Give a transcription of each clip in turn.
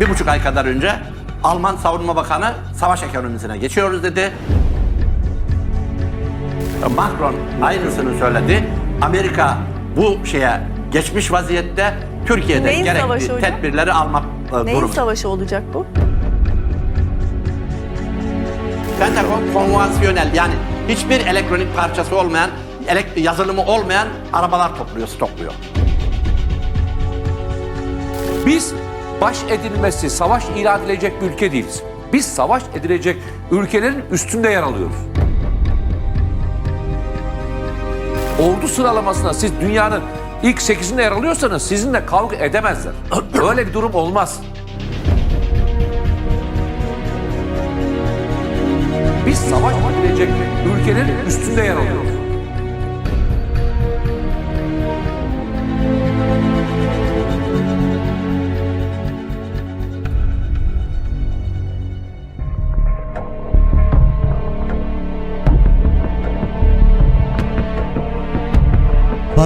bir buçuk ay kadar önce Alman Savunma Bakanı savaş ekonomisine geçiyoruz dedi. Macron aynısını söyledi. Amerika bu şeye geçmiş vaziyette Türkiye'de Neyin gerekli tedbirleri almak e, Neyin durumu. savaşı olacak bu? Pentagon konvansiyonel yani hiçbir elektronik parçası olmayan, yazılımı olmayan arabalar topluyor, stokluyor. Biz baş edilmesi, savaş ilan edilecek bir ülke değiliz. Biz savaş edilecek ülkelerin üstünde yer alıyoruz. Ordu sıralamasına siz dünyanın ilk 8'inde yer alıyorsanız sizinle kavga edemezler. Öyle bir durum olmaz. Biz savaş edilecek ülkelerin üstünde yer alıyoruz.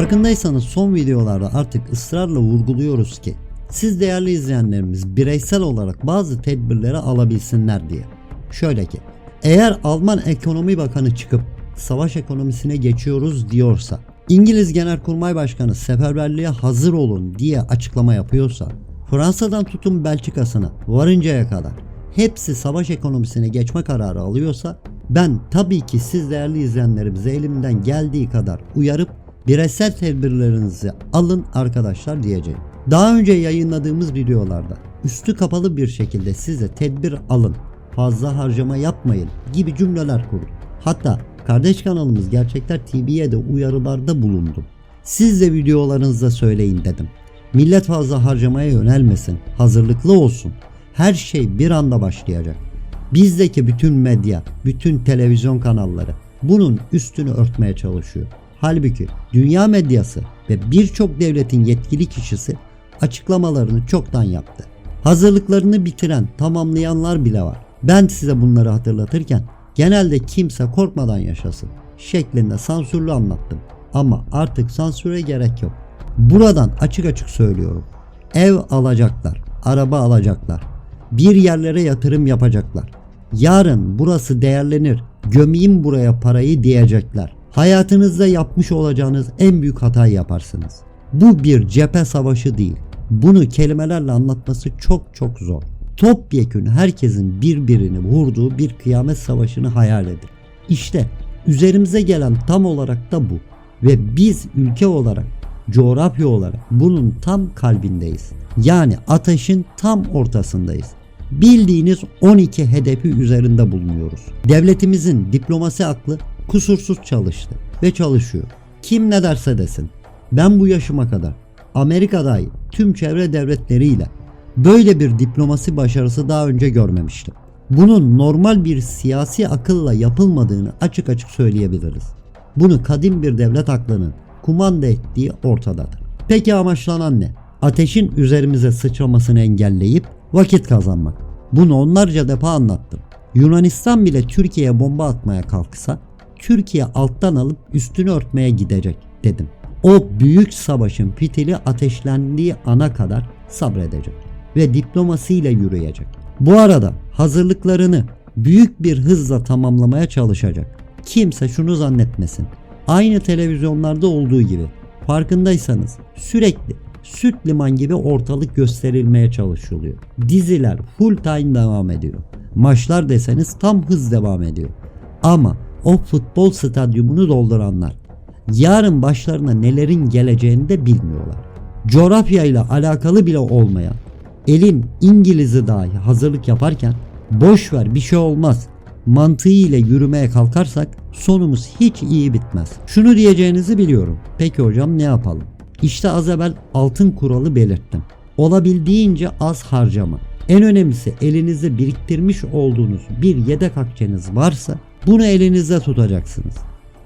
Farkındaysanız son videolarda artık ısrarla vurguluyoruz ki siz değerli izleyenlerimiz bireysel olarak bazı tedbirleri alabilsinler diye. Şöyle ki eğer Alman Ekonomi Bakanı çıkıp savaş ekonomisine geçiyoruz diyorsa İngiliz Genelkurmay Başkanı seferberliğe hazır olun diye açıklama yapıyorsa Fransa'dan tutun Belçika'sına varıncaya kadar hepsi savaş ekonomisine geçme kararı alıyorsa ben tabii ki siz değerli izleyenlerimize elimden geldiği kadar uyarıp bireysel tedbirlerinizi alın arkadaşlar diyeceğim. Daha önce yayınladığımız videolarda üstü kapalı bir şekilde size tedbir alın, fazla harcama yapmayın gibi cümleler kurdum. Hatta kardeş kanalımız Gerçekler TV'ye de uyarılarda bulundum. Siz de videolarınızda söyleyin dedim. Millet fazla harcamaya yönelmesin, hazırlıklı olsun. Her şey bir anda başlayacak. Bizdeki bütün medya, bütün televizyon kanalları bunun üstünü örtmeye çalışıyor. Halbuki dünya medyası ve birçok devletin yetkili kişisi açıklamalarını çoktan yaptı. Hazırlıklarını bitiren, tamamlayanlar bile var. Ben size bunları hatırlatırken genelde kimse korkmadan yaşasın şeklinde sansürlü anlattım. Ama artık sansüre gerek yok. Buradan açık açık söylüyorum. Ev alacaklar, araba alacaklar, bir yerlere yatırım yapacaklar. Yarın burası değerlenir, gömeyim buraya parayı diyecekler. Hayatınızda yapmış olacağınız en büyük hatayı yaparsınız. Bu bir cephe savaşı değil. Bunu kelimelerle anlatması çok çok zor. Topyekün herkesin birbirini vurduğu bir kıyamet savaşını hayal edin. İşte üzerimize gelen tam olarak da bu. Ve biz ülke olarak, coğrafya olarak bunun tam kalbindeyiz. Yani ateşin tam ortasındayız. Bildiğiniz 12 hedefi üzerinde bulunuyoruz. Devletimizin diplomasi aklı kusursuz çalıştı ve çalışıyor. Kim ne derse desin. Ben bu yaşıma kadar Amerika dahil tüm çevre devletleriyle böyle bir diplomasi başarısı daha önce görmemiştim. Bunun normal bir siyasi akılla yapılmadığını açık açık söyleyebiliriz. Bunu kadim bir devlet aklının kumanda ettiği ortadadır. Peki amaçlanan ne? Ateşin üzerimize sıçramasını engelleyip vakit kazanmak. Bunu onlarca defa anlattım. Yunanistan bile Türkiye'ye bomba atmaya kalksa Türkiye alttan alıp üstünü örtmeye gidecek dedim. O büyük savaşın fitili ateşlendiği ana kadar sabredecek ve diplomasiyle yürüyecek. Bu arada hazırlıklarını büyük bir hızla tamamlamaya çalışacak. Kimse şunu zannetmesin. Aynı televizyonlarda olduğu gibi farkındaysanız sürekli süt liman gibi ortalık gösterilmeye çalışılıyor. Diziler full time devam ediyor. Maçlar deseniz tam hız devam ediyor. Ama o futbol stadyumunu dolduranlar yarın başlarına nelerin geleceğini de bilmiyorlar. Coğrafyayla alakalı bile olmayan elin İngiliz'i dahi hazırlık yaparken boş ver bir şey olmaz mantığıyla yürümeye kalkarsak sonumuz hiç iyi bitmez. Şunu diyeceğinizi biliyorum. Peki hocam ne yapalım? İşte az evvel altın kuralı belirttim. Olabildiğince az harcama. En önemlisi elinizde biriktirmiş olduğunuz bir yedek akçeniz varsa bunu elinizde tutacaksınız.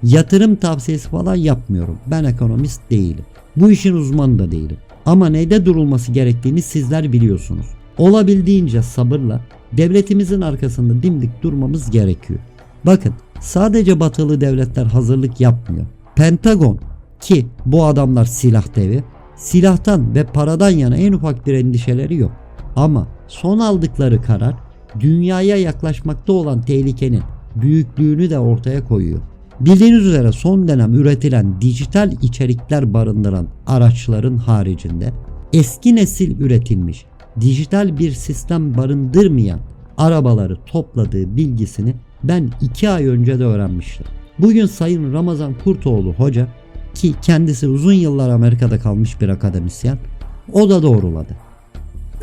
Yatırım tavsiyesi falan yapmıyorum. Ben ekonomist değilim. Bu işin uzmanı da değilim. Ama neyde durulması gerektiğini sizler biliyorsunuz. Olabildiğince sabırla devletimizin arkasında dimdik durmamız gerekiyor. Bakın sadece batılı devletler hazırlık yapmıyor. Pentagon ki bu adamlar silah devi silahtan ve paradan yana en ufak bir endişeleri yok. Ama son aldıkları karar dünyaya yaklaşmakta olan tehlikenin büyüklüğünü de ortaya koyuyor. Bildiğiniz üzere son dönem üretilen dijital içerikler barındıran araçların haricinde eski nesil üretilmiş dijital bir sistem barındırmayan arabaları topladığı bilgisini ben 2 ay önce de öğrenmiştim. Bugün Sayın Ramazan Kurtoğlu hoca ki kendisi uzun yıllar Amerika'da kalmış bir akademisyen o da doğruladı.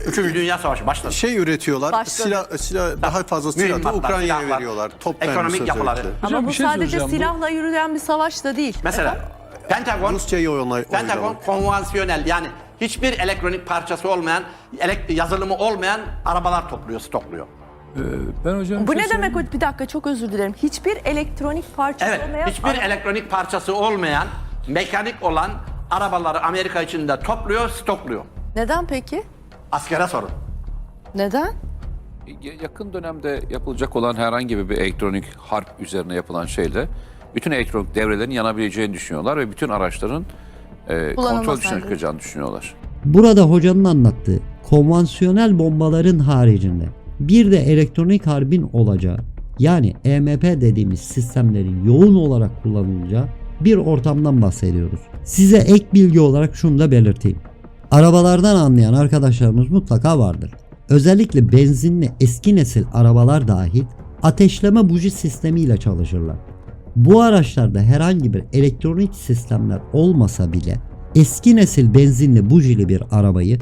Üçüncü Dünya Savaşı başladı. Şey üretiyorlar, Başladı. silah, silah daha fazla silah da Mühimmatlar, Ukrayna'ya silahlar, veriyorlar. Top ekonomik yapıları. özellikle. Ama bir bu şey sadece söyleyeceğim. Bu- silahla yürüyen bir savaş da değil. Mesela Pentagon Rusya'yı oynay- Pentagon konvansiyonel yani hiçbir elektronik parçası olmayan, elek- yazılımı olmayan arabalar topluyor, stokluyor. Ee, Ben hocam Bu bir ne şey demek? o? Bir dakika çok özür dilerim. Hiçbir elektronik parçası Evet, olmayan hiçbir araba- elektronik parçası olmayan, mekanik olan arabaları Amerika içinde topluyor, stokluyor. Neden peki? Askere sorun. Neden? Ya- Yakın dönemde yapılacak olan herhangi bir elektronik harp üzerine yapılan şeyle bütün elektronik devrelerin yanabileceğini düşünüyorlar ve bütün araçların e, kontrol dışına çıkacağını düşünüyorlar. Burada hocanın anlattığı konvansiyonel bombaların haricinde bir de elektronik harbin olacağı yani EMP dediğimiz sistemlerin yoğun olarak kullanılacağı bir ortamdan bahsediyoruz. Size ek bilgi olarak şunu da belirteyim. Arabalardan anlayan arkadaşlarımız mutlaka vardır. Özellikle benzinli eski nesil arabalar dahil ateşleme buji sistemiyle çalışırlar. Bu araçlarda herhangi bir elektronik sistemler olmasa bile eski nesil benzinli bujili bir arabayı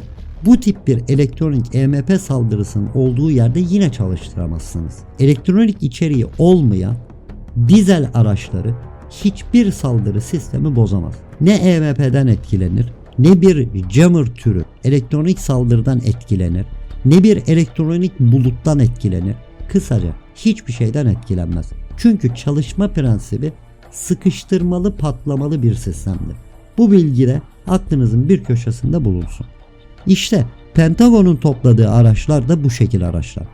bu tip bir elektronik EMP saldırısının olduğu yerde yine çalıştıramazsınız. Elektronik içeriği olmayan dizel araçları hiçbir saldırı sistemi bozamaz. Ne EMP'den etkilenir, ne bir jammer türü elektronik saldırıdan etkilenir, ne bir elektronik buluttan etkilenir. Kısaca hiçbir şeyden etkilenmez. Çünkü çalışma prensibi sıkıştırmalı patlamalı bir sistemdir. Bu bilgi de aklınızın bir köşesinde bulunsun. İşte Pentagon'un topladığı araçlar da bu şekil araçlar.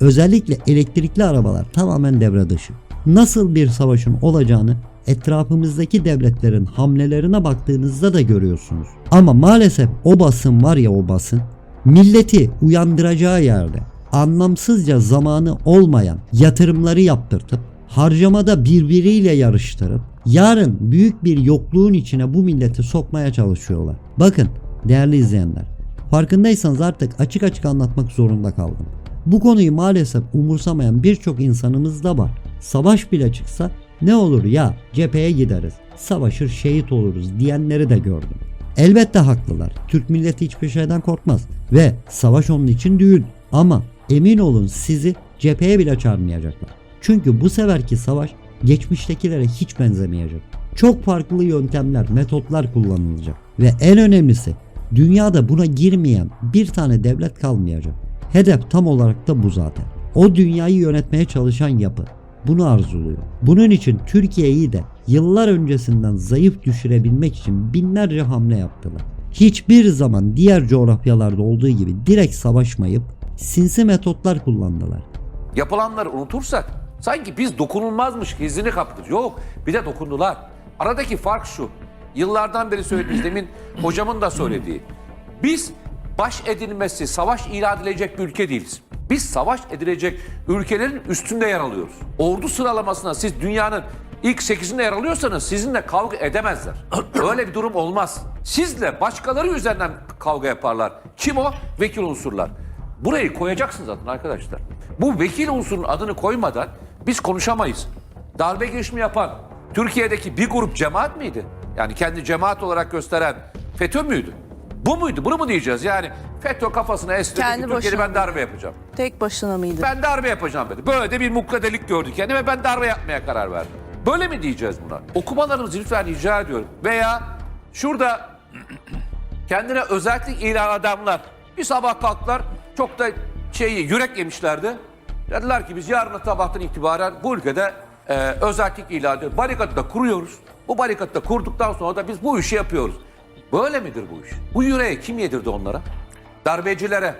Özellikle elektrikli arabalar tamamen devre dışı. Nasıl bir savaşın olacağını etrafımızdaki devletlerin hamlelerine baktığınızda da görüyorsunuz. Ama maalesef o basın var ya o basın milleti uyandıracağı yerde anlamsızca zamanı olmayan yatırımları yaptırtıp harcamada birbiriyle yarıştırıp yarın büyük bir yokluğun içine bu milleti sokmaya çalışıyorlar. Bakın değerli izleyenler farkındaysanız artık açık açık anlatmak zorunda kaldım. Bu konuyu maalesef umursamayan birçok insanımız da var. Savaş bile çıksa ne olur ya cepheye gideriz, savaşır şehit oluruz diyenleri de gördüm. Elbette haklılar. Türk milleti hiçbir şeyden korkmaz ve savaş onun için düğün. Ama emin olun sizi cepheye bile çağırmayacaklar. Çünkü bu seferki savaş geçmiştekilere hiç benzemeyecek. Çok farklı yöntemler, metotlar kullanılacak ve en önemlisi dünyada buna girmeyen bir tane devlet kalmayacak. Hedef tam olarak da bu zaten. O dünyayı yönetmeye çalışan yapı bunu arzuluyor. Bunun için Türkiye'yi de yıllar öncesinden zayıf düşürebilmek için binlerce hamle yaptılar. Hiçbir zaman diğer coğrafyalarda olduğu gibi direkt savaşmayıp sinsi metotlar kullandılar. Yapılanları unutursak sanki biz dokunulmazmış hizini kaptık. Yok bir de dokundular. Aradaki fark şu. Yıllardan beri söylediğimiz demin hocamın da söylediği. Biz baş edilmesi, savaş ilan edilecek bir ülke değiliz. Biz savaş edilecek ülkelerin üstünde yer alıyoruz. Ordu sıralamasına siz dünyanın ilk 8'inde yer alıyorsanız sizinle kavga edemezler. Öyle bir durum olmaz. Sizle başkaları üzerinden kavga yaparlar. Kim o? Vekil unsurlar. Burayı koyacaksınız zaten arkadaşlar. Bu vekil unsurun adını koymadan biz konuşamayız. Darbe girişimi yapan Türkiye'deki bir grup cemaat miydi? Yani kendi cemaat olarak gösteren FETÖ müydü? Bu muydu? Bunu mu diyeceğiz? Yani FETÖ kafasına estirdi Kendi Türkiye'de ben darbe yapacağım. Tek başına mıydı? Ben darbe yapacağım dedi. Böyle de bir mukaddelik gördük yani ve ben darbe yapmaya karar verdim. Böyle mi diyeceğiz buna? Okumalarınızı lütfen rica ediyorum. Veya şurada kendine özellik ilan adamlar bir sabah kalktılar çok da şeyi yürek yemişlerdi. Dediler ki biz yarın sabahtan itibaren bu ülkede e, özellik ilan ediyoruz. Barikatı da kuruyoruz. Bu barikatı da kurduktan sonra da biz bu işi yapıyoruz. Böyle midir bu iş? Bu yüreği kim yedirdi onlara? Darbecilere,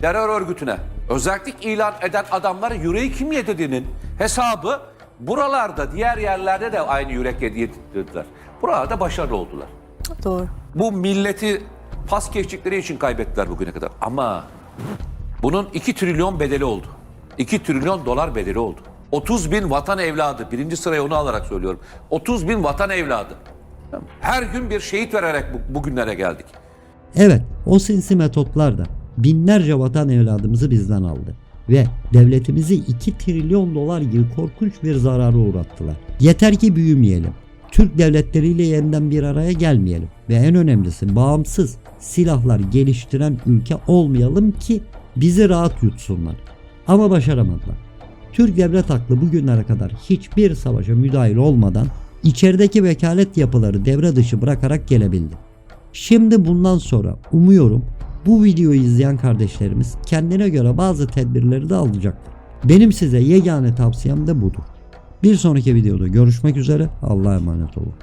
terör örgütüne özellik ilan eden adamlara yüreği kim yedirdiğinin hesabı buralarda diğer yerlerde de aynı yürek yedirdiler. Buralarda başarılı oldular. Doğru. Bu milleti pas geçtikleri için kaybettiler bugüne kadar. Ama Bunun 2 trilyon bedeli oldu. 2 trilyon dolar bedeli oldu. 30 bin vatan evladı, birinci sıraya onu alarak söylüyorum. 30 bin vatan evladı. Her gün bir şehit vererek bu, bugünlere geldik. Evet, o sinsi metotlar da binlerce vatan evladımızı bizden aldı ve devletimizi 2 trilyon dolar gibi korkunç bir zarara uğrattılar. Yeter ki büyümeyelim. Türk devletleriyle yeniden bir araya gelmeyelim ve en önemlisi bağımsız silahlar geliştiren ülke olmayalım ki bizi rahat yutsunlar. Ama başaramadılar. Türk devlet aklı bugünlere kadar hiçbir savaşa müdahil olmadan içerideki vekalet yapıları devre dışı bırakarak gelebildi. Şimdi bundan sonra umuyorum bu videoyu izleyen kardeşlerimiz kendine göre bazı tedbirleri de alacaktır. Benim size yegane tavsiyem de budur. Bir sonraki videoda görüşmek üzere. Allah'a emanet olun.